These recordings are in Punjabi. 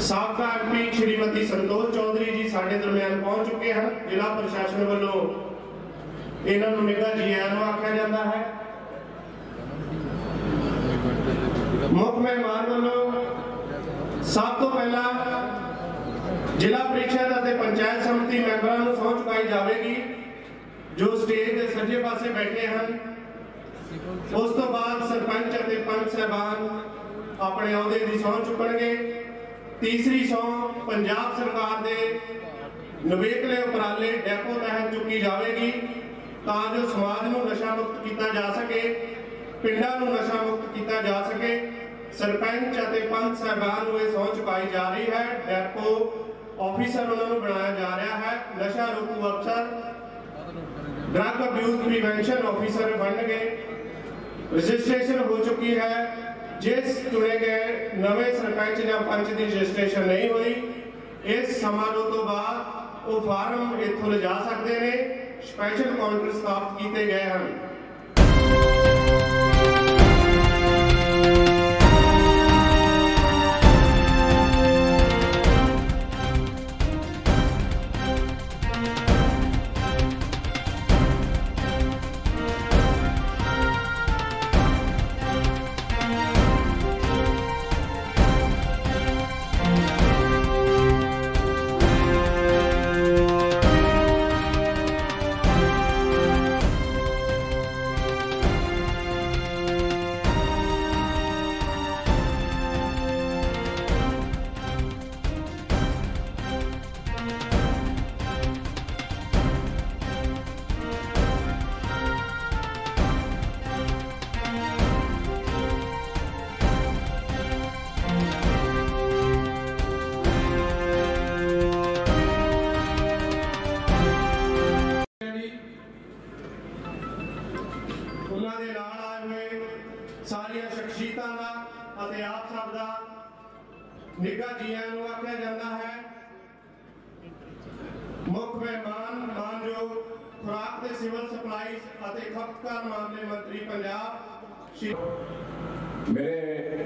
ਸਾਬਕਾ ਐਮਪੀ ਸ਼੍ਰੀਮਤੀ ਸੰਤੋਸ਼ ਚੌਧਰੀ ਜੀ ਸਾਡੇ ਦਰਮਿਆਨ ਪਹੁੰਚ ਚੁੱਕੇ ਹਨ ਜ਼ਿਲ੍ਹਾ ਪ੍ਰਸ਼ਾਸਨ ਵੱਲੋਂ ਇਹਨਾਂ ਨੂੰ ਨਿੱਘਾ ਜੀ ਆਇਆਂ ਨੂੰ ਆਖਿਆ ਜਾਂਦਾ ਹੈ ਮੁੱਖ ਮਹਿਮਾਨ ਵੱਲੋਂ ਸਭ ਤੋਂ ਪਹਿਲਾਂ ਜ਼ਿਲ੍ਹਾ ਪ੍ਰੀਸ਼ਦ ਅਤੇ ਪੰਚਾਇਤ ਸਮਿਤੀ ਮੈਂਬਰਾਂ ਨੂੰ ਸਹੁੰ ਚੁਕਾਈ ਜਾਵੇਗੀ, ਜੋ ਸਟੇਜ ਦੇ ਸੱਜੇ ਪਾਸੇ ਬੈਠੇ ਹਨ। ਉਸ ਤੋਂ ਬਾਅਦ ਸਰਪੰਚ ਅਤੇ ਪੰਚ ਸਹਿਬਾਨ ਆਪਣੇ ਅਹੁਦੇ ਦੀ ਸਹੁੰ ਚੁੱਕਣਗੇ। ਤੀਸਰੀ ਸਹੁੰ ਪੰਜਾਬ ਸਰਕਾਰ ਦੇ ਨਵੇਕਲੇ ਉਪਰਾਲੇ ਡੈਪੋ ਤਹਿਤ ਚੁੱਕੀ ਜਾਵੇਗੀ, ਤਾਂ ਜੋ ਸਮਾਜ ਨੂੰ ਨਸ਼ਾ ਮੁਕਤ ਕੀਤਾ ਜਾ ਸਕੇ, ਪਿੰਡਾਂ ਨੂੰ ਨਸ਼ਾ ਮੁਕਤ ਕੀਤਾ ਜਾ ਸਕੇ। ਸਰਪੰਚ ਅਤੇ ਪੰਚ ਸਾਹਿਬਾਨ ਨੂੰ ਇਹ ਸਹੁੰ ਚੁਕਾਈ ਜਾ ਰਹੀ ਹੈ। ਡੈਪੋ ਆਫੀਸਰ ਉਹਨਾਂ ਨੂੰ ਬਣਾਇਆ ਜਾ ਰਿਹਾ ਹੈ। ਨਸ਼ਾ ਰੋਕੂ ਅਫਸਰ ਡਰੱਗ ਅਬਿਊਜ਼ ਪ੍ਰੀਵੈਂਸ਼ਨ ਆਫੀਸਰ ਬਣਨਗੇ ਰਜਿਸਟ੍ਰੇਸ਼ਨ ਹੋ ਚੁੱਕੀ ਹੈ। ਜਿਸ ਚੁਣੇ ਗਏ ਨਵੇਂ ਸਰਪੰਚ ਜਾਂ ਪੰਚ ਦੀ ਰਜਿਸਟ੍ਰੇਸ਼ਨ ਨਹੀਂ ਹੋਈ, ਇਸ ਸਮਾਰੋਹ ਤੋਂ ਬਾਅਦ ਉਹ ਫਾਰਮ ਇੱਥੋਂ ਲਿਜਾ ਸਕਦੇ ਨੇ। ਸਪੈਸ਼ਲ ਕਾਊਂਟਰ ਸਥਾਪਿਤ ਕੀਤੇ ਗਏ ਹਨ। ਨਿੱਘਾ ਜੀਆਂ ਨੂੰ ਆਖਿਆ ਜਾਂਦਾ ਹੈ ਮੁੱਖ ਮਹਿਮਾਨ ਮਾਨਯੋਗ ਖੁਰਾਕ ਤੇ ਸਿਵਲ ਸਪਲਾਈਜ਼ ਅਤੇ ਖਪਤਕਾਰ ਮਾਮਲੇ ਮੰਤਰੀ ਪੰਜਾਬ ਸ਼੍ਰੀ ਮੇਰੇ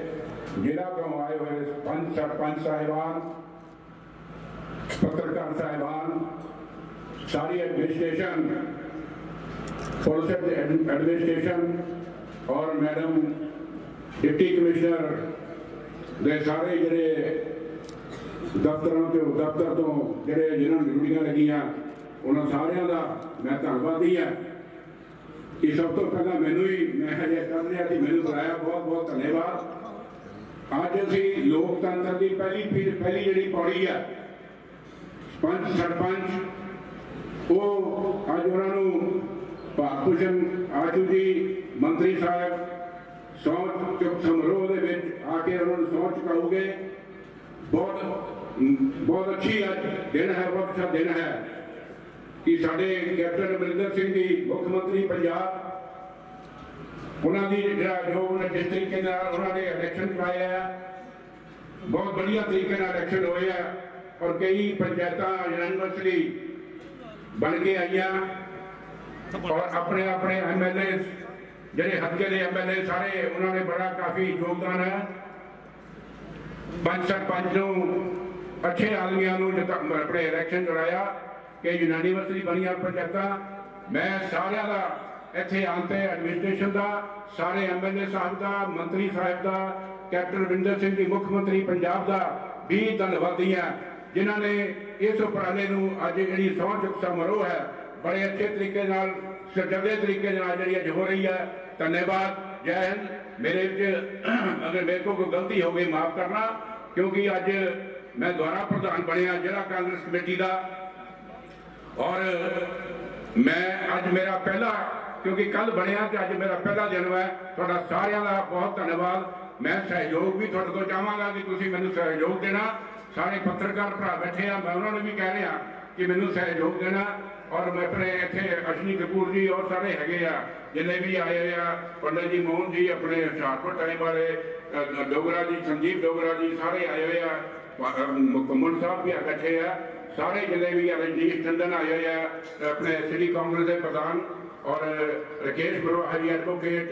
ਜ਼ਿਲ੍ਹਾ ਤੋਂ ਆਏ ਹੋਏ ਪੰਜ ਸਰਪੰਚ ਸਾਹਿਬਾਨ ਪੱਤਰਕਾਰ ਸਾਹਿਬਾਨ ਸਾਰੀ ਐਡਮਿਨਿਸਟ੍ਰੇਸ਼ਨ ਪੁਲਿਸ ਐਡਮਿਨਿਸਟ੍ਰੇਸ਼ਨ ਔਰ ਮੈਡਮ ਡਿਪਟੀ ਕਮਿਸ਼ਨਰ ਦੇ ਸਾਰੇ ਜਿਹੜੇ ਦਫ਼ਤਰਾਂ ਤੋਂ, ਦਫ਼ਤਰ ਤੋਂ ਜਿਹੜੇ ਜਿਨ੍ਹਾਂ ਨੂੰ ਡਿਊਟੀਆਂ ਲੱਗੀਆਂ, ਉਹਨਾਂ ਸਾਰਿਆਂ ਦਾ ਮੈਂ ਧੰਨਵਾਦੀ ਹਾਂ ਇਹ ਸਭ ਤੋਂ ਪਹਿਲਾਂ ਮੈਨੂੰ ਹੀ, ਮੈਂ ਹਜੇ ਕਰ ਰਿਹਾ ਕਿ ਮੈਨੂੰ ਬੁਲਾਇਆ, ਬਹੁਤ ਬਹੁਤ ਧੰਨਵਾਦ। ਅੱਜ ਅਸੀਂ ਲੋਕਤੰਤਰ ਦੀ ਪਹਿਲੀ ਪੀੜ੍ਹੀ- ਪਹਿਲੀ ਜਿਹੜੀ ਪੌੜੀ ਆ ਪੰਚ ਸਰਪੰਚ, ਉਹ ਅੱਜ ਉਹਨਾਂ ਨੂੰ ਭਾਰਤ ਭੂਸ਼ਣ ਆਜੂ ਜੀ, ਮੰਤਰੀ ਸਾਹਿਬ ਸਹੁੰ ਚੁੱਕ ਸਮਾਰੋਹ ਦੇ ਵਿੱਚ ਆ ਕੇ ਉਹਨਾਂ ਨੂੰ ਸਹੁੰ ਚੁਕਾਉਗੇ ਬਹੁਤ ਬਹੁਤ ਅੱਛੀ ਦਿਨ ਹੈ, ਬਹੁਤ ਅੱਛਾ ਦਿਨ ਹੈ ਕਿ ਸਾਡੇ ਕੈਪਟਨ ਅਮਰਿੰਦਰ ਸਿੰਘ ਜੀ, ਮੁੱਖ ਮੰਤਰੀ ਪੰਜਾਬ, ਉਹਨਾਂ ਦੀ ਜਿਹੜਾ ਜੋ ਉਹਨਾਂ ਜਿਸ ਤਰੀਕੇ ਨਾਲ ਉਹਨਾਂ ਨੇ ਇਲੈਕਸ਼ਨ ਕਰਾਇਆ ਬਹੁਤ ਵਧੀਆ ਤਰੀਕੇ ਨਾਲ ਇਲੈਕਸ਼ਨ ਹੋਏ ਆ ਔਰ ਕਈ ਪੰਚਾਇਤਾਂ ਯੂਨੀਵਰਸਿਟੀ ਬਣ ਕੇ ਆਈਆਂ ਔਰ ਆਪਣੇ ਆਪਣੇ ਐਮਐਲਏ ਜਿਹੜੇ ਹਲਕੇ ਦੇ ਐਮਐਲਏ ਸਾਰੇ, ਉਹਨਾਂ ਨੇ ਬੜਾ ਕਾਫੀ ਯੋਗਦਾਨ ਹੈ। ਪੰਜ ਸਰਪੰਚ ਨੂੰ ਅੱਛੇ ਆਦਮੀਆਂ ਨੂੰ ਆਪਣੇ ਇਲੈਕਸ਼ਨ ਲੜਾਇਆ, ਕਿ ਯੂਨੀਵਰਸਿਟੀ ਬਣੀਆਂ ਪੰਚਾਇਤਾਂ ਮੈਂ ਸਾਰਿਆਂ ਦਾ ਇੱਥੇ ਆਉਣ ਐਡਮਿਨਿਸਟ੍ਰੇਸ਼ਨ ਦਾ, ਸਾਰੇ ਐਮਐਲਏ ਸਾਹਿਬ ਦਾ, ਮੰਤਰੀ ਸਾਹਿਬ ਦਾ, ਕੈਪਟਨ ਵਿੰਦਰ ਸਿੰਘ ਦੀ ਮੁੱਖ ਮੰਤਰੀ ਪੰਜਾਬ ਦਾ ਵੀ ਧੰਨਵਾਦੀ ਹਾਂ, ਜਿਨ੍ਹਾਂ ਨੇ ਇਸ ਉਪਰਾਲੇ ਨੂੰ ਅੱਜ ਜਿਹੜੀ ਸਹੁੰ ਚੁੱਕ ਸਮਾਰੋਹ ਹੈ ਬੜੇ ਅੱਛੇ ਤਰੀਕੇ ਨਾਲ, ਸੁਚੱਜੇ ਤਰੀਕੇ ਨਾਲ ਜਿਹੜੀ ਅੱਜ ਹੋ ਰਹੀ ਹੈ। ਧੰਨਵਾਦ, ਜੈ ਹਿੰਦ। ਮੇਰੇ ਵਿੱਚ, ਅਗਰ ਮੇਰੇ ਕੋਲ ਕੋਈ ਗਲਤੀ ਹੋ ਗਈ, ਮਾਫ ਕਰਨਾ, ਕਿਉਂਕਿ ਅੱਜ ਮੈਂ ਦੁਆਰਾ ਪ੍ਰਧਾਨ ਬਣਿਆ ਜ਼ਿਲ੍ਹਾ ਕਾਂਗਰਸ ਕਮੇਟੀ ਦਾ। ਔਰ ਮੈਂ ਅੱਜ ਮੇਰਾ ਪਹਿਲਾ, ਕਿਉਂਕਿ ਕੱਲ ਬਣਿਆ ਤੇ ਅੱਜ ਮੇਰਾ ਪਹਿਲਾ ਜਨਮ ਹੈ। ਤੁਹਾਡਾ ਸਾਰਿਆਂ ਦਾ ਬਹੁਤ ਧੰਨਵਾਦ। ਮੈਂ ਸਹਿਯੋਗ ਵੀ ਤੁਹਾਡੇ ਕੋਲ ਚਾਹਾਂਗਾ ਕਿ ਤੁਸੀਂ ਮੈਨੂੰ ਸਹਿਯੋਗ ਦੇਣਾ। ਸਾਰੇ ਪੱਤਰਕਾਰ ਭਰਾ ਬੈਠੇ ਆ, ਮੈਂ ਉਹਨਾਂ ਨੂੰ ਵੀ ਕਹਿ ਰਿਹਾ ਕਿ ਮੈਨੂੰ ਸਹਿਯੋਗ ਦੇਣਾ। ਔਰ ਮੈਂ ਆਪਣੇ ਇੱਥੇ ਅਸ਼ਨੀ ਕਪੂਰ ਜੀ ਔਰ ਸਾਰੇ ਹੈਗੇ ਆ, ਜਿੰਨੇ ਵੀ ਆਏ ਆ, ਪੰਡਤ ਜੀ ਮੋਹਨ ਜੀ ਆਪਣੇ ਹੁਸ਼ਿਆਰਪੁਰ ਟਾਈਮ ਵਾਲੇ ਡੋਗਰਾ ਜੀ, ਸੰਜੀਵ ਡੋਗਰਾ ਜੀ, ਸਾਰੇ ਆਏ ਹੋਏ ਆ ਮੁਕਮਲ ਸਾਹਿਬ ਵੀ ਆ ਆ, ਸਾਰੇ ਜਿੰਨੇ ਵੀ ਆ, ਰਣਜੀਤ ਟੰਡਨ ਆਏ ਹੋਏ ਆ, ਆਪਣੇ ਸਿਟੀ ਕਾਂਗਰਸ ਦੇ ਪ੍ਰਧਾਨ ਔਰ ਰਕੇਸ਼ ਬਰੋਹਾ ਜੀ ਐਡਵੋਕੇਟ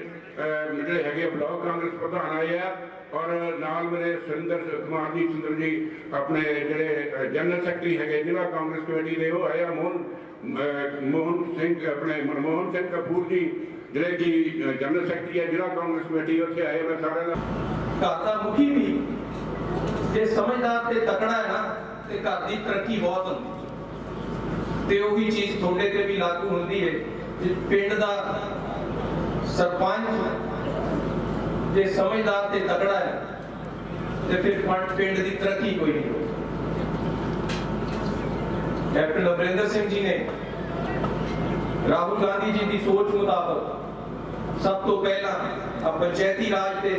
ਜਿਹੜੇ ਹੈਗੇ ਬਲਾਕ ਕਾਂਗਰਸ ਪ੍ਰਧਾਨ ਆਏ ਆ, ਔਰ ਨਾਲ ਮੇਰੇ ਸੁਰਿੰਦਰ ਕੁਮਾਰ ਜੀ ਸੁੰਦਰ ਜੀ, ਆਪਣੇ ਜਿਹੜੇ ਜਨਰਲ ਸੈਕਟਰੀ ਹੈਗੇ, ਜ਼ਿਲ੍ਹਾ ਕਾਂਗਰਸ ਕਮੇਟੀ ਦੇ, ਉਹ ਆਏ ਆ ਮੋਹਨ ਮੋਹਨ ਸਿੰਘ, ਆਪਣੇ ਮਨਮੋਹਨ ਸਿੰਘ ਕਪੂਰ ਜੀ, ਜਿਹੜੇ ਕਿ ਜਨਰਲ ਸੈਕਟਰੀ ਹੈ, ਜ਼ਿਲ੍ਹਾ ਕਾਂਗਰਸ ਕਮੇਟੀ, ਉੱਥੇ ਆਏ ਮੈਂ ਸਾਰਿਆਂ ਦਾ। ਘਰ ਦਾ ਮੁਖੀ ਵੀ, ਜੇ ਸਮਝਦਾਰ ਤੇ ਤਕੜਾ ਹੈ ਨਾ, ਤੇ ਘਰ ਦੀ ਤਰੱਕੀ ਬਹੁਤ ਹੁੰਦੀ ਤੇ ਉਹੀ ਚੀਜ਼ ਤੁਹਾਡੇ ਤੇ ਵੀ ਲਾਗੂ ਹੁੰਦੀ ਹੈ ਜੇ ਪਿੰਡ ਦਾ ਸਰਪੰਚ ਜੇ ਸਮਝਦਾਰ ਤੇ ਤਕੜਾ ਹੈ, ਤੇ ਫਿਰ ਪਿੰਡ ਦੀ ਤਰੱਕੀ ਕੋਈ ਨਹੀਂ। ਹੋਈ ਕੈਪਟਨ ਅਮਰਿੰਦਰ ਸਿੰਘ ਜੀ ਨੇ ਰਾਹੁਲ ਗਾਂਧੀ ਜੀ ਦੀ ਸੋਚ ਮੁਤਾਬਕ ਸਭ ਤੋਂ ਪਹਿਲਾਂ ਆ ਪੰਚਾਇਤੀ ਰਾਜ ਤੇ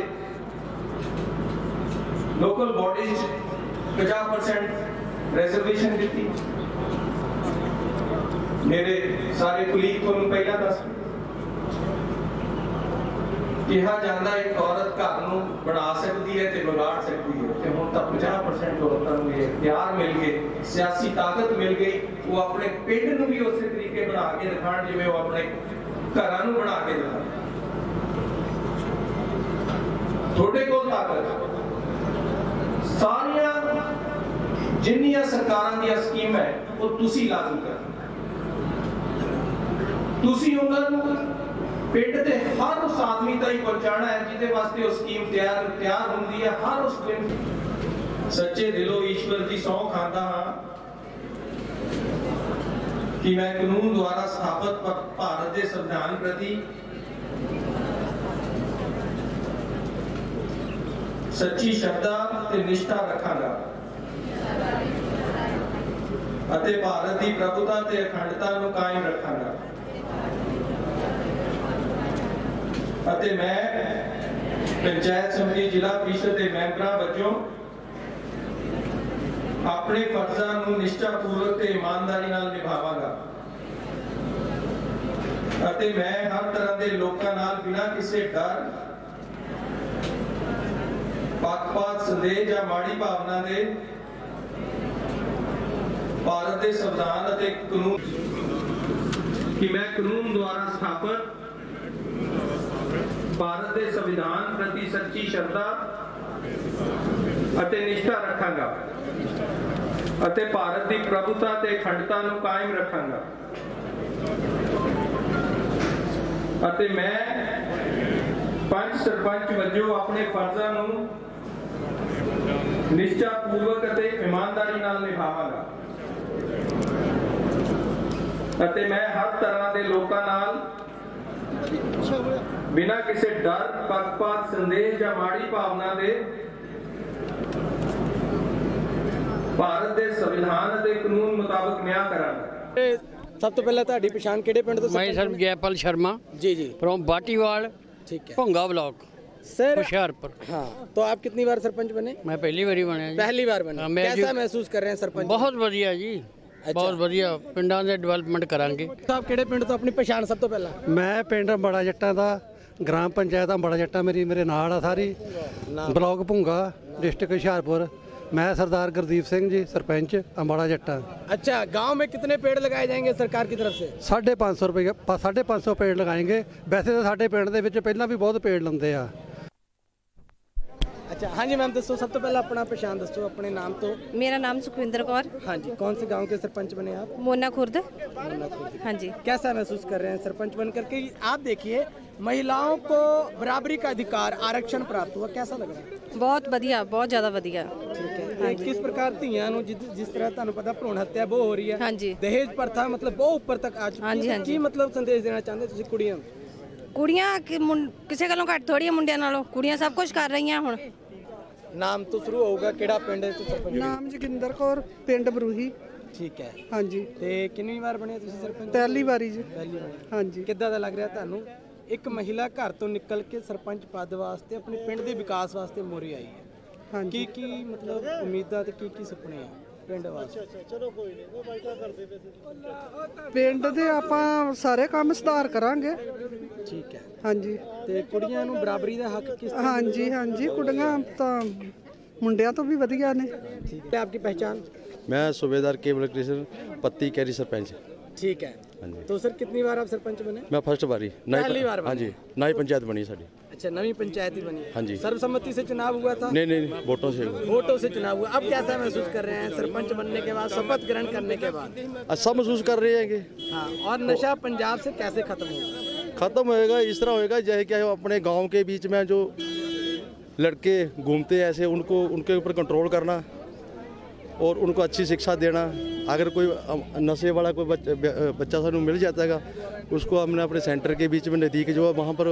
ਲੋਕਲ ਬਾਡੀਜ਼ 50% ਰਿਜ਼ਰਵੇਸ਼ਨ ਦਿੱਤੀ ਮੇਰੇ ਸਾਰੇ ਕੁਲੀਗ ਤੁਹਾਨੂੰ ਪਹਿਲਾਂ ਦੱਸ ਕਿਹਾ ਜਾਂਦਾ ਹੈ, ਇੱਕ ਔਰਤ ਘਰ ਨੂੰ ਬਣਾ ਸਕਦੀ ਹੈ ਤੇ ਵਿਗਾੜ ਸਕਦੀ ਹੈ। ਤੇ ਹੁਣ ਤਾਂ 50% ਔਰਤਾਂ ਨੂੰ ਇਹ ਇਖਤਿਆਰ ਮਿਲ ਗਏ, ਸਿਆਸੀ ਤਾਕਤ ਮਿਲ ਗਈ, ਉਹ ਆਪਣੇ ਪਿੰਡ ਨੂੰ ਵੀ ਉਸੇ ਤਰੀਕੇ ਬਣਾ ਕੇ ਦਿਖਾਣ, ਜਿਵੇਂ ਉਹ ਆਪਣੇ ਘਰਾਂ ਨੂੰ ਬਣਾ ਕੇ ਦਿਖਾਣ। ਤੁਹਾਡੇ ਕੋਲ ਤਾਕਤ ਸਾਰੀਆਂ ਜਿੰਨੀਆਂ ਸਰਕਾਰਾਂ ਦੀਆਂ ਸਕੀਮਾਂ ਹੈ, ਉਹ ਤੁਸੀਂ ਲਾਗੂ ਕਰੋ ਤੁਸੀਂ ਉਹਨਾਂ ਨੂੰ ਪਿੰਡ ਦੇ ਹਰ ਉਸ ਆਦਮੀ ਤਾਈਂ ਪਹੁੰਚਾਉਣਾ ਹੈ, ਜਿਹਦੇ ਵਾਸਤੇ ਉਹ ਸਕੀਮ ਤਿਆਰ ਤਿਆਰ ਹੁੰਦੀ ਹੈ। ਹਰ ਉਸ ਪਿੰਡ ਸੱਚੇ ਦਿਲੋਂ ਈਸ਼ਵਰ ਦੀ ਸਹੁੰ ਖਾਂਦਾ ਹਾਂ ਕਿ ਮੈਂ ਕਾਨੂੰਨ ਦੁਆਰਾ ਸਥਾਪਿਤ ਭਾਰਤ ਦੇ ਸੰਵਿਧਾਨ ਪ੍ਰਤੀ ਸੱਚੀ ਸ਼ਰਧਾ ਤੇ ਨਿਸ਼ਠਾ ਰੱਖਾਂਗਾ ਅਤੇ ਭਾਰਤ ਦੀ ਪ੍ਰਭੂਤਾ ਤੇ ਅਖੰਡਤਾ ਨੂੰ ਕਾਇਮ ਰੱਖਾਂਗਾ। ਅਤੇ ਮੈਂ ਪੰਚਾਇਤ ਸਮਿਤੀ ਜ਼ਿਲ੍ਹਾ ਪ੍ਰੀਸ਼ਦ ਦੇ ਮੈਂਬਰਾਂ ਵਜੋਂ ਆਪਣੇ ਫਰਜ਼ਾਂ ਨੂੰ ਨਿਸ਼ਠਾਪੂਰਵਕ ਤੇ ਇਮਾਨਦਾਰੀ ਨਾਲ ਨਿਭਾਵਾਂਗਾ। ਅਤੇ ਮੈਂ ਹਰ ਤਰ੍ਹਾਂ ਦੇ ਲੋਕਾਂ ਨਾਲ ਬਿਨਾਂ ਕਿਸੇ ਡਰ, ਪੱਖਪਾਤ, ਸੰਦੇਹ ਜਾਂ ਮਾੜੀ ਭਾਵਨਾ ਦੇ ਭਾਰਤ ਦੇ ਸੰਵਿਧਾਨ ਅਤੇ ਕਾਨੂੰਨ ਕਿ ਮੈਂ ਕਾਨੂੰਨ ਦੁਆਰਾ ਸਥਾਪਿਤ ਭਾਰਤ ਦੇ ਸੰਵਿਧਾਨ ਪ੍ਰਤੀ ਸੱਚੀ ਸ਼ਰਧਾ ਅਤੇ ਨਿਸ਼ਠਾ ਰੱਖਾਂਗਾ। ਅਤੇ ਭਾਰਤ ਦੀ ਪ੍ਰਭੂਤਾ ਤੇ ਅਖੰਡਤਾ ਨੂੰ ਕਾਇਮ ਰੱਖਾਂਗਾ। ਅਤੇ ਮੈਂ ਪੰਜ ਸਰਪੰਚ ਵਜੋਂ ਆਪਣੇ ਫਰਜ਼ਾਂ ਨੂੰ ਨਿਸ਼ਚਾ ਪੂਰਵਕ ਅਤੇ ਇਮਾਨਦਾਰੀ ਨਾਲ ਨਿਭਾਵਾਂਗਾ। ਅਤੇ ਮੈਂ ਹਰ ਤਰ੍ਹਾਂ ਦੇ ਲੋਕਾਂ ਨਾਲ ਬਿਨਾਂ ਕਿਸੇ ਡਰ ਪੱਖਪਾਤ ਸੰਦੇਹ ਜਾਂ ਮਾੜੀ ਭਾਵਨਾ ਦੇ ਭਾਰਤ ਦੇ ਸੰਵਿਧਾਨ ਅਤੇ ਕਾਨੂੰਨ ਮੁਤਾਬਕ ਨਿਆਂ ਕਰਾਂਗਾ ਇਹ ਸਭ ਤੋਂ ਪਹਿਲਾਂ ਤੁਹਾਡੀ ਪਛਾਣ ਕਿਹੜੇ ਪਿੰਡ ਤੋਂ ਮੈਂ ਸਰਪੰਚ ਸਰ ਬਣੇ? ਜੈਪਾਲ ਸ਼ਰਮਾ जी जी फ्रॉम बाटीवाल ठीक है भोंगा ब्लॉक सर हुशियारपुर हाँ तो आप कितनी बार सरपंच बने ਮੈਂ ਪਹਿਲੀ ਵਾਰੀ ਬਣਿਆ ਜੀ पहली बार बने हाँ, मैं कैसा जी- महसूस कर रहे हैं सरपंच ਬਹੁਤ ਵਧੀਆ ਜੀ ਬਹੁਤ ਵਧੀਆ ਪਿੰਡਾਂ ਦੇ ਡਿਵੈਲਪਮੈਂਟ ਕਰਾਂਗੇ ਸਾਹਿਬ ਕਿਹੜੇ ਪਿੰਡ ਤੋਂ ਆਪਣੀ ਪਛਾਣ ਸਭ ਤੋਂ ਪਹਿਲਾਂ ਮੈਂ ਪਿੰਡ ਬੜਾ ਜੱਟਾਂ ਦਾ ਗ੍ਰਾਮ ਪੰਚਾਇਤ ਆ ਬੜਾ ਜੱਟਾਂ ਮੇਰੀ ਮੇਰੇ ਨਾਲ ਆ ਸਾਰੀ ਬਲਾਕ ਭੁੰਗਾ ਡਿਸਟ੍ਰਿਕਟ ਹੁਸ਼ਿਆਰਪੁਰ ਮੈਂ ਸਰਦਾਰ ਗੁਰਦੀਪ ਸਿੰਘ ਜੀ ਸਰਪੰਚ ਅੰਬਾਲਾ ਜੱਟਾਂ अच्छा गांव में कितने पेड़ लगाए जाएंगे सरकार की तरफ से 550 ਰੁਪਏ 550 ਪੇੜ ਲਗਾਏਗੇ ਵੈਸੇ ਤਾਂ ਸਾਡੇ ਪਿੰਡ ਦੇ ਵਿੱਚ ਪਹਿਲਾਂ ਵੀ ਬਹੁਤ ਪੇੜ ਲੰਦੇ ਆ अच्छा हाँ जी मैम दसो सब तो पहला अपना पहचान दसो अपने नाम तो मेरा नाम सुखविंदर कौर हाँ जी कौन से गांव के सरपंच बने आप मोना खुर्द हाँ जी कैसा महसूस कर रहे हैं सरपंच बन करके आप देखिए महिलाओं को बराबरी का अधिकार आरक्षण प्राप्त हुआ कैसा लग रहा है ਬਹੁਤ ਵਧੀਆ ਬਹੁਤ ਜ਼ਿਆਦਾ ਵਧੀਆ ਠੀਕ ਹੈ ਤੇ ਕਿਸ ਪ੍ਰਕਾਰ ਧੀਆਂ ਨੂੰ ਜਿਸ ਜਿਸ ਤਰ੍ਹਾਂ ਤੁਹਾਨੂੰ ਪਤਾ ਭਰੂਣ ਹੱਤਿਆ ਬਹੁਤ ਹੋ ਰਹੀ ਹੈ ਹਾਂਜੀ। ਦਹੇਜ ਪ੍ਰਥਾ ਮਤਲਬ ਬਹੁਤ ਉੱਪਰ ਤੱਕ ਆ ਚੁੱਕੀ ਹਾਂਜੀ, ਹੈ ਹਾਂਜੀ। ਕੀ ਮਤਲਬ ਸੰਦੇਸ਼ ਦੇਣਾ ਚਾਹੁੰਦੇ ਤੁਸੀਂ ਕੁੜੀਆਂ ਨੂੰ ਕੁੜੀਆਂ ਕਿ ਮੁੰ- ਕਿਸੇ ਗੱਲੋਂ ਘੱਟ ਥੋੜੀਆਂ ਮੁੰਡਿਆਂ ਨਾਲੋਂ ਕੁੜੀਆਂ ਸਭ ਕੁਝ ਕਰ ਰਹੀਆਂ ਹੁਣ ਨਾਮ ਤੋਂ ਸ਼ੁਰੂ ਹੋਊਗਾ ਕਿਹੜਾ ਪਿੰਡ ਤੁਸੀਂ ਸਰਪੰਚ? ਨਾਮ ਜੋਗਿੰਦਰ ਕੌਰ ਪਿੰਡ ਬਰੂਹੀ। ਠੀਕ ਹੈ। ਹਾਂਜੀ। ਤੇ ਕਿੰਨੀ ਵਾਰ ਬਣੇ ਤੁਸੀਂ ਸਰਪੰਚ? ਪਹਿਲੀ ਵਾਰੀ ਜੀ। ਪਹਿਲੀ ਵਾਰ। ਹਾਂਜੀ। ਕਿੱਦਾਂ ਦਾ ਲੱਗ ਰਿਹਾ ਤੁਹਾਨੂੰ? ਇੱਕ ਮਹਿਲਾ ਘਰ ਤੋਂ ਨਿਕਲ ਕੇ ਸਰਪੰਚ ਪਦ ਵਾਸਤੇ ਆਪਣੇ ਪਿੰਡ ਦੇ ਵਿਕਾਸ ਵਾਸਤੇ ਮੋਰੀ ਆਈ ਹੈ। ਹਾਂਜੀ। ਕੀ ਕੀ ਮਤਲਬ ਉਮੀਦਾਂ ਤੇ ਕੀ ਕੀ ਸੁਪਨੇ ਆ? ਪਿੰਡ ਵਾਸਤੇ ਪਿੰਡ ਦੇ ਆਪਾਂ ਸਾਰੇ ਕੰਮ ਸੁਧਾਰ ਕਰਾਂਗੇ ਠੀਕ ਹੈ ਹਾਂਜੀ ਤੇ ਕੁੜੀਆਂ ਨੂੰ ਬਰਾਬਰੀ ਦਾ ਹੱਕ ਕਿਸ ਹਾਂਜੀ ਹਾਂਜੀ ਕੁੜੀਆਂ ਤਾਂ ਮੁੰਡਿਆਂ ਤੋਂ ਵੀ ਵਧੀਆ ਨੇ ठीक है आपकी पहचान मैं सूबेदार केवल कृष्ण पत्ती कैरी सरपंच ठीक है हाँ जी तो सर कितनी बार आप सरपंच बने मैं फर्स्ट बारी पहली बार हाँ बने। जी नई पंचायत बनी साड़ी अच्छा नवी पंचायत ही बनी हाँ। जी। सर्वसम्मति से चुनाव हुआ था? नहीं नहीं वोटों से हुआ। वोटों से चुनाव हुआ। अब कैसा महसूस कर रहे हैं सरपंच बनने के बाद शपथ ग्रहण करने के बाद? अच्छा महसूस कर रहे हैं कि हाँ और नशा पंजाब से कैसे खत्म होगा? खत्म होएगा इस तरह होएगा जैसे क्या है अपने गाँव के बीच में जो लड़के घूमते हैं ऐसे उनको उनके ऊपर कंट्रोल करना। और उनको अच्छी शिक्षा देना। अगर कोई नशे वाला कोई बच, बच्चा सानू मिल जाता है उसको हमने अपने सेंटर के बीच में नज़दीक जो है वहाँ पर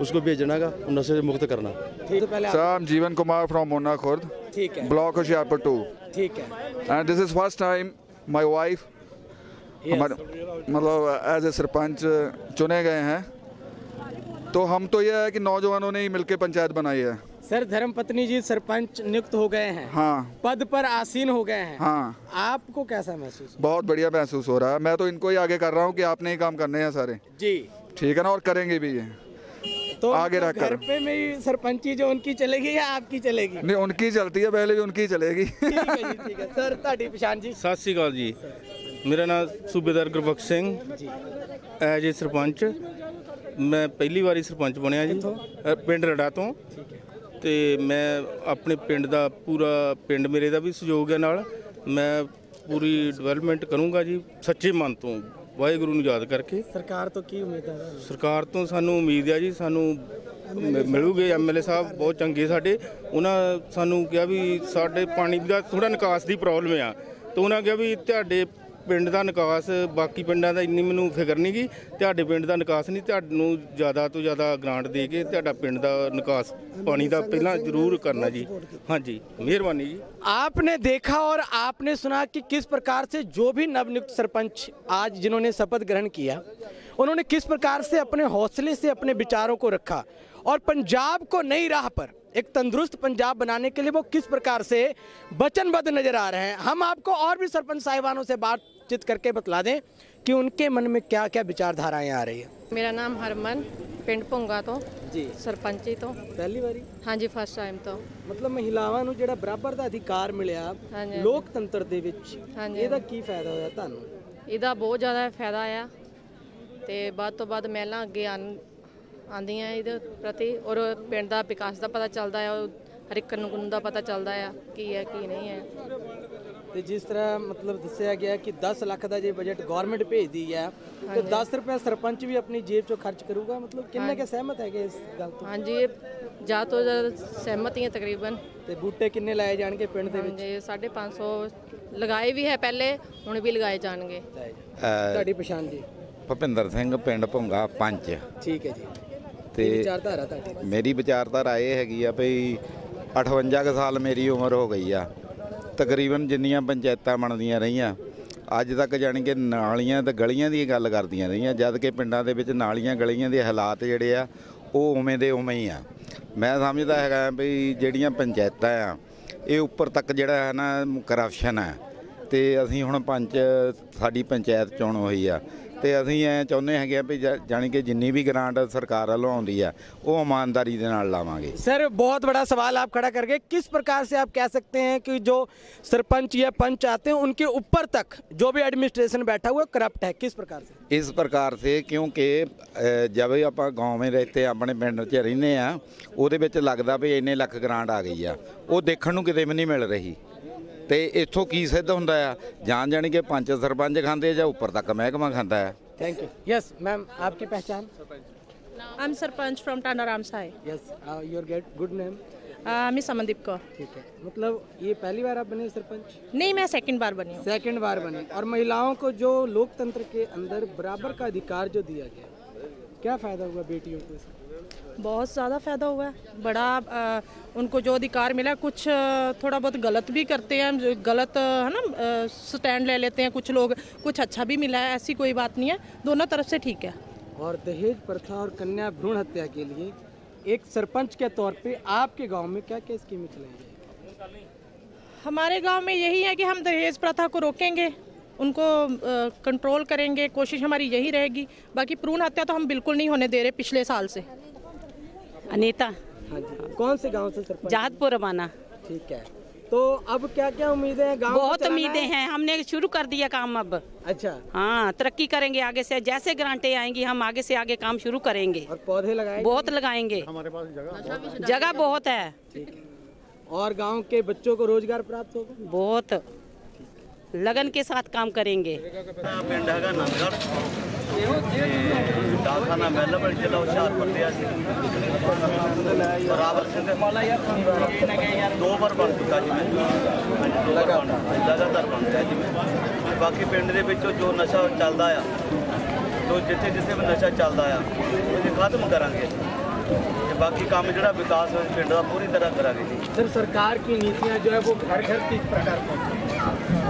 उसको भेजना का नशे से मुक्त करना। सर जीवन कुमार Sir, मोना खुर्द ठीक है। Block Hoshiarpur 2. ठीक है। This is first time my wife हमारे मतलब एज ए सरपंच चुने गए हैं। तो हम तो यह है कि नौजवानों ने ही मिलकर पंचायत बनाई है। सर धर्म पत्नी जी सरपंच नियुक्त हो गए हैं हाँ पद पर आसीन हो गए हैं हाँ आपको कैसा महसूस बहुत बढ़िया महसूस हो रहा है मैं तो इनको ही आगे कर रहा हूँ कि आपने ही काम करने हैं सारे जी ठीक है ना और करेंगे भी ये तो आगे मतलब रखकर। घर पे में ही सरपंची जो उनकी चलेगी या आपकी चलेगी नहीं उनकी चलती है पहले भी उनकी चलेगी ਠੀਕ ਹੈ ਜੀ ਠੀਕ ਹੈ ਸਰ ਤੁਹਾਡੀ ਪਛਾਣ ਜੀ ਸਤਿ ਸ੍ਰੀ ਅਕਾਲ ਜੀ ਮੇਰਾ ਨਾਮ ਸੂਬੇਦਾਰ ਗੁਰਬਖਸ਼ ਸਿੰਘ ਐਜ ਏ ਸਰਪੰਚ ਮੈਂ ਪਹਿਲੀ ਵਾਰੀ ਸਰਪੰਚ ਬਣਿਆ ਜੀ ਅ, ਪਿੰਡ ਰੜਾ ਤੋਂ ਤੇ ਮੈਂ ਆਪਣੇ ਪਿੰਡ ਦਾ ਪੂਰਾ ਪਿੰਡ ਮੇਰੇ ਦਾ ਵੀ ਸਹਿਯੋਗ ਹੈ ਨਾਲ। ਮੈਂ ਪੂਰੀ ਡਿਵੈਲਪਮੈਂਟ ਕਰੂੰਗਾ ਜੀ ਸੱਚੇ ਮਨ ਤੋਂ ਵਾਹਿਗੁਰੂ ਨੂੰ ਯਾਦ ਕਰਕੇ। ਸਰਕਾਰ ਤੋਂ ਕੀ ਉਮੀਦ ਹੈ? ਸਰਕਾਰ ਤੋਂ ਸਾਨੂੰ ਉਮੀਦ ਹੈ ਜੀ ਸਾਨੂੰ ਮ- ਮਿਲੂਗੇ ਐਮਐਲਏ ਸਾਹਿਬ ਬਹੁਤ ਚੰਗੇ ਸਾਡੇ। ਉਹਨਾਂ ਸਾਨੂੰ ਕਿਹਾ ਵੀ ਸਾਡੇ ਪਾਣੀ ਦਾ ਥੋੜਾ ਨਿਕਾਸ ਦੀ ਪ੍ਰੋਬਲਮ ਆ। ਤੇ ਉਹਨਾਂ ਕਿਹਾ ਵੀ ਤੁਹਾਡੇ ਪਿੰਡ ਦਾ ਨਿਕਾਸ ਬਾਕੀ ਪਿੰਡਾਂ ਦਾ ਇੰਨੀ ਮੈਨੂੰ ਫਿਕਰ ਨਹੀਂ ਗੀ ਤੁਹਾਡੇ ਪਿੰਡ ਦਾ ਨਿਕਾਸ ਨਹੀਂ ਤੁਹਾਨੂੰ ਜ਼ਿਆਦਾ ਤੋਂ ਜ਼ਿਆਦਾ ਗ੍ਰਾਂਟ ਦੇ ਕੇ ਤੁਹਾਡਾ ਪਿੰਡ ਦਾ ਨਿਕਾਸ ਪਾਣੀ ਦਾ ਪਹਿਲਾਂ ਜ਼ਰੂਰ ਕਰਨਾ ਜੀ ਹਾਂਜੀ ਮਿਹਰਬਾਨੀ ਜੀ आपने देखा और आपने सुना कि किस प्रकार से जो भी नवनियुक्त सरपंच आज जिन्होंने शपथ ग्रहण किया उन्होंने किस प्रकार से अपने हौसले से अपने विचारों को रखा और पंजाब को नई राह पर एक तंदुरुस्त पंजाब बनाने के लिए वो किस प्रकार से वचनबद्ध नजर आ रहे हैं हम आपको और भी सरपंच साहिबानों से बातचीत करके बतला दें कि उनके मन में क्या क्या विचारधाराएं आ रही है ਮੇਰਾ ਨਾਮ ਹਰਮਨ ਪਿੰਡ ਭੁੰਗਾ ਤੋਂ जी ਸਰਪੰਚੀ ਤੋਂ पहली बारी ਹਾਂਜੀ ਫਸਟ ਟਾਈਮ ਤੋਂ ਮਤਲਬ ਮਹਿਲਾਵਾਂ ਨੂੰ ਜਿਹੜਾ ਬਰਾਬਰ ਦਾ ਅਧਿਕਾਰ ਮਿਲਿਆ ਹਾਂਜੀ। ਲੋਕਤੰਤਰ ਦੇ ਵਿੱਚ ਹਾਂਜੀ। ਇਹਦਾ ਕੀ ਫਾਇਦਾ ਹੋਇਆ ਤੁਹਾਨੂੰ ਇਹਦਾ ਬਹੁਤ ਜ਼ਿਆਦਾ ਫਾਇਦਾ ਆ ਤੇ ਵੱਧ ਤੋਂ ਵੱਧ ਮਹਿਲਾਂ ਅੱਗੇ ਆਂ ਆਂਦੀਆਂ ਇਹਦੇ ਪ੍ਰਤੀ ਔਰ ਪਿੰਡ ਦਾ ਵਿਕਾਸ ਦਾ ਪਤਾ ਚੱਲਦਾ ਆ ਉਹ ਹਰ ਇੱਕ ਕਾਨੂੰਨ ਦਾ ਪਤਾ ਚੱਲਦਾ ਆ ਕੀ ਹੈ ਕੀ ਨਹੀਂ ਹੈ। ਤੇ ਜਿਸ ਤਰ੍ਹਾਂ ਮਤਲਬ ਦੱਸਿਆ ਗਿਆ ਕਿ 10 ਲੱਖ ਦਾ ਜੇ ਬਜਟ ਗਵਰਨਮੈਂਟ ਭੇਜਦੀ ਹੈ ਤੇ 10 ਰੁਪਏ ਸਰਪੰਚ ਵੀ ਆਪਣੀ ਜੇਬ ਚੋਂ ਖਰਚ ਕਰੂਗਾ? ਮਤਲਬ ਕਿੰਨੇ ਕੇ ਸਹਿਮਤ ਹੈਗੇ ਇਸ ਗੱਲ ਤੋਂ? ਹਾਂਜੀ ਇਹ ਜ਼ਿਆਦਾ ਤੋਂ ਜ਼ਿਆਦਾ ਸਹਿਮਤ ਹੀ ਹੈ ਤਕਰੀਬਨ। ਤੇ ਬੂਟੇ ਕਿੰਨੇ ਲਾਏ ਜਾਣਗੇ ਪਿੰਡ ਦੇ ਵਿੱਚ? ਹਾਂਜੀ 550 ਲਗਾਏ ਵੀ ਹੈ ਪਹਿਲੇ ਹੁਣ ਵੀ ਲਗਾਏ ਜਾਣਗੇ। ਤੁਹਾਡੀ ਪਛਾਣ ਜੀ? ਭੁਪਿੰਦਰ ਸਿੰਘ ਪਿੰਡ ਭੁੰਗਾ ਪੰਚ ਠੀਕ ਹੈ ਜੀ। ਤੇ ਕੀ ਵਿਚਾਰਧਾਰਾ ਤੁਹਾਡੀ? ਮੇਰੀ ਵਿਚਾਰਧਾਰਾ ਇਹ ਹੈਗੀ ਆ ਭਈ 58 ਕੁ ਸਾਲ ਮੇਰੀ ਉਮਰ ਹੋ ਗਈ ਆ। ਤਕਰੀਬਨ ਜਿੰਨੀਆਂ ਪੰਚਾਇਤਾਂ ਬਣਦੀਆਂ ਰਹੀਆਂ ਅੱਜ ਤੱਕ ਜਾਣੀ ਕਿ ਨਾਲੀਆਂ ਤੇ ਗਲੀਆਂ ਦੀ ਗੱਲ ਕਰਦੀਆਂ ਰਹੀਆਂ ਜਦ ਕਿ ਪਿੰਡਾਂ ਦੇ ਵਿੱਚ ਨਾਲੀਆਂ ਗਲੀਆਂ ਦੇ ਹਾਲਾਤ ਜਿਹੜੇ ਆ ਉਹ ਉਵੇਂ ਦੇ ਉਵੇਂ ਹੀ ਆ। ਮੈਂ ਸਮਝਦਾ ਹੈਗਾ ਵੀ ਜਿਹੜੀਆਂ ਪੰਚਾਇਤਾਂ ਆ ਇਹ ਉੱਪਰ ਤੱਕ ਜਿਹੜਾ ਹੈ ਨਾ ਕਰਪਸ਼ਨ ਹੈ ਤੇ ਅਸੀਂ ਹੁਣ ਪੰਚ ਸਾਡੀ ਪੰਚਾਇਤ ਚੋਣ ਹੋਈ ਆ। ਤੇ ਅਸੀਂ ਐ ਚਾਹੁੰਦੇ ਹੈਗੇ ਆ ਵੀ ਜਾ- ਜਾਣੀ ਕਿ ਜਿੰਨੀ ਵੀ ਗ੍ਰਾਂਟ ਸਰਕਾਰ ਵੱਲੋਂ ਆਉਂਦੀ ਆ ਉਹ ਇਮਾਨਦਾਰੀ ਦੇ ਨਾਲ ਲਾਵਾਂਗੇ सर बहुत बड़ा सवाल आप खड़ा करके किस प्रकार से आप कह सकते हैं कि जो सरपंच या पंच आते हैं उनके ऊपर तक जो भी एडमिनिस्ट्रेशन बैठा हुआ है करप्ट है किस प्रकार से ਇਸ ਪ੍ਰਕਾਰ ਸੇ ਕਿਉਂਕਿ ਅ, ਜਦ ਵੀ ਆਪਾਂ ਗਾਉਂ ਵਿੱਚ ਰਹਿਤੇ ਆਪਣੇ ਪਿੰਡ 'ਚ ਰਹਿੰਦੇ ਆ ਉਹਦੇ ਵਿੱਚ ਲੱਗਦਾ ਵੀ ਇੰਨੇ ਲੱਖ ਗ੍ਰਾਂਟ ਆ ਗਈ ਆ ਉਹ ਦੇਖਣ ਨੂੰ ਕਿਤੇ ਵੀ ਨਹੀਂ ਮਿਲ ਰਹੀ ਤੇ ਇੱਥੋਂ ਕੀ ਸਿੱਧ ਹੁੰਦਾ ਆ ਜਾਣ ਜਾਣੀ ਕਿ ਪੰਚ ਸਰਪੰਚ ਖਾਂਦੇ ਆ ਜਾਂ ਉੱਪਰ ਤੱਕ ਮਹਿਕਮਾ ਖਾਂਦਾ ਹੈ थैंक यू यस मैम आपकी पहचान I'm Sarpanch from Tanaram Sai. Yes your get good name Uh, मैं समनदीप कौर ठीक है मतलब ये पहली बार आप बने सरपंच नहीं मैं सेकंड बार बनी हूँ सेकंड बार बने और महिलाओं को जो लोकतंत्र के अंदर बराबर का अधिकार जो दिया गया क्या फायदा हुआ बेटियों को इससे? बहुत ज़्यादा फ़ायदा हुआ है। बड़ा अ, उनको जो अधिकार मिला कुछ थोड़ा बहुत गलत भी करते हैं गलत है ना स्टैंड ले लेते हैं कुछ लोग कुछ अच्छा भी मिला है ऐसी कोई बात नहीं है। दोनों तरफ़ से ठीक है। और दहेज प्रथा और कन्या भ्रूण हत्या के लिए एक सरपंच के तौर पे आपके गाँव में क्या क्या स्कीमें चलाई हमारे गाँव में यही है कि हम दहेज प्रथा को रोकेंगे उनको कंट्रोल करेंगे कोशिश हमारी यही रहेगी। बाकी भ्रूण हत्या तो हम बिल्कुल नहीं होने दे रहे पिछले साल से। अनीता। हाँ जी। कौन से गाँव से सरपंच? जहादपुर रवाना। ठीक है। तो अब क्या क्या उम्मीदें हैं? गाँव बहुत उम्मीदें है? हैं। हमने शुरू कर दिया काम अब। अच्छा। हाँ तरक्की करेंगे आगे से। जैसे ग्रांटे आएँगी हम आगे से आगे काम शुरू करेंगे। और पौधे लगाएँगे? बहुत लगाएँगे। हमारे पास जगह जगह बहुत है। और गाँव के बच्चों को रोज़गार प्राप्त होगा? बहुत। लगन के साथ काम करेंगे। ਬਾਕੀ ਪਿੰਡ ਦੇ ਵਿੱਚੋਂ ਜੋ ਨਸ਼ਾ ਚੱਲਦਾ ਆ ਜੋ ਜਿੱਥੇ ਜਿੱਥੇ ਵੀ ਨਸ਼ਾ ਚੱਲਦਾ ਆ ਉਹਦੇ ਖਤਮ ਕਰਾਂਗੇ। ਤੇ ਬਾਕੀ ਕੰਮ ਜਿਹੜਾ ਵਿਕਾਸ ਪਿੰਡ ਦਾ ਪੂਰੀ ਤਰ੍ਹਾਂ ਕਰਾਂਗੇ ਜੀ। ਸਰ ਸਰਕਾਰ ਕੀ ਨੀਤੀਆਂ ਜੋ ਹੈ ਉਹ ਘਰ ਘਰ ਤੀਕ ਪ੍ਰਕਾਰ ਪਹੁੰਚ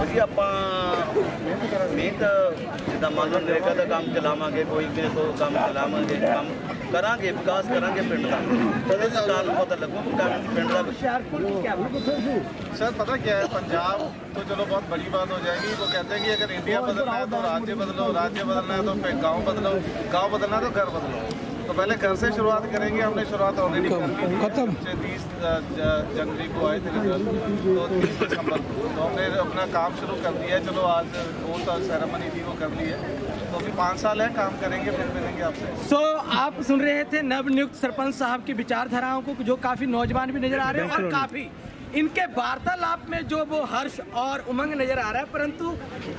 ਉਹਦੀ ਆਪਾਂ ਮਿਹਨਤ ਜਿੱਦਾਂ ਮੰਨ ਲਓ ਨਰੇਗਾ ਦਾ ਕੰਮ ਚਲਾਵਾਂਗੇ ਕੋਈ ਕਿਸੇ ਤੋਂ ਕੰਮ ਚਲਾਵਾਂਗੇ ਕੰਮ ਕਰਾਂਗੇ ਵਿਕਾਸ ਕਰਾਂਗੇ ਪਿੰਡ ਦਾ ਤਦੇ ਸਰਕਾਰ ਨੂੰ ਪਤਾ ਲੱਗੂ ਕਿ ਕੰਮ ਪਿੰਡ ਦਾ हुशियारपुर की क्या सर पता क्या है पंजाब तो चलो बहुत बड़ी बात हो जाएगी वो कहते हैं कि अगर इंडिया बदलना है तो राज्य बदलो राज्य बदलना है तो फिर गांव बदलो गांव बदलना है तो घर बदलो तो पहले घर से शुरुआत करेंगे हमने शुरुआत ऑलरेडी कर ली खत्म तीस जनवरी को आए थे रिज़ल्ट तो तीस दिसंबर को। तो हमने अपना काम शुरू कर दिया है। चलो आज वो तो सेरेमनी थी वो कर ली है। तो अभी पाँच साल है काम करेंगे फिर मिलेंगे आपसे। सो आप सुन रहे थे नवनियुक्त सरपंच साहब की विचारधाराओं को जो काफ़ी नौजवान भी नज़र आ रहे हैं और काफ़ी इनके वार्तालाप में जो वो हर्ष और उमंग नज़र आ रहा है। परंतु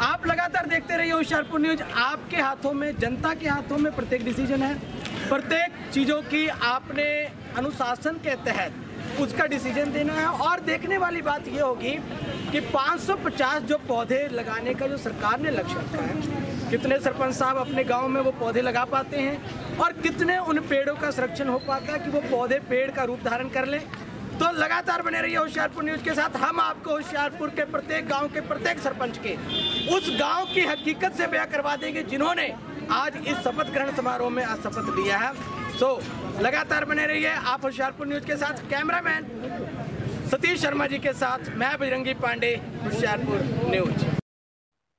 आप लगातार देखते रहिए होशियारपुर न्यूज़। आपके हाथों में जनता के हाथों में प्रत्येक डिसीज़न है। प्रत्येक चीज़ों की आपने अनुशासन के तहत उसका डिसीज़न देना है। और देखने वाली बात ये होगी कि 550 जो पौधे लगाने का जो सरकार ने लक्ष्य रखा है, कितने सरपंच साहब अपने गाँव में वो पौधे लगा पाते हैं और कितने उन पेड़ों का संरक्षण हो पाता है कि वो पौधे पेड़ का रूप धारण कर लें। तो लगातार बने रहिए होशियारपुर न्यूज़ के साथ। हम आपको होशियारपुर के प्रत्येक गाँव के प्रत्येक सरपंच के उस गाँव की हकीकत से बयां करवा देंगे, जिन्होंने आज इस शपथ ग्रहण समारोह में आज शपथ लिया है। सो so, लगातार बने रहिए। आप होशियारपुर न्यूज़ के साथ कैमरामैन सतीश शर्मा जी के साथ मैं बजरंगी पांडे होशियारपुर न्यूज़।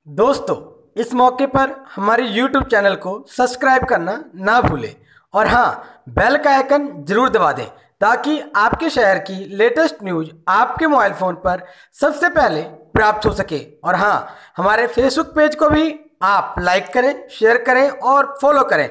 दोस्तों इस मौके पर हमारे YouTube चैनल को सब्सक्राइब करना ना भूलें। और हाँ बेल का आइकन ज़रूर दबा दें ताकि आपके शहर की लेटेस्ट न्यूज़ आपके मोबाइल फ़ोन पर सबसे पहले प्राप्त हो सके। और हाँ हमारे फेसबुक पेज को भी आप लाइक करें शेयर करें और फॉलो करें